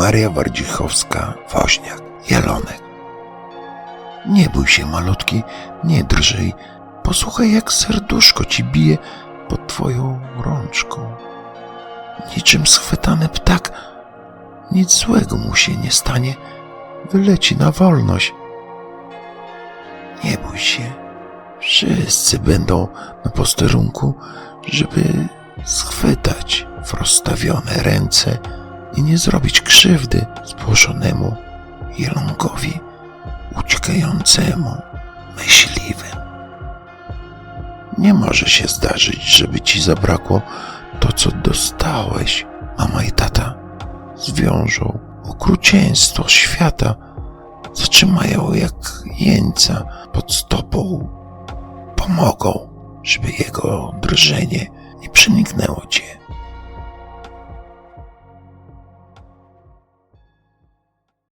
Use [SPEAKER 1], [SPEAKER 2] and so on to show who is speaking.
[SPEAKER 1] Maria Wardzichowska-Woźniak, Jelonek. Nie bój się, malutki, nie drżyj. Posłuchaj, jak serduszko ci bije pod twoją rączką. Niczym schwytany ptak, nic złego mu się nie stanie, wyleci na wolność. Nie bój się, wszyscy będą na posterunku, żeby schwytać w rozstawione ręce i nie zrobić krzywdy spłoszonemu jelonkowi uciekającemu myśliwym. Nie może się zdarzyć, żeby ci zabrakło to, co dostałeś. Mama i tata zwiążą okrucieństwo świata, zatrzymają jak jeńca pod stopą, pomogą, żeby jego drżenie nie przeniknęło cię.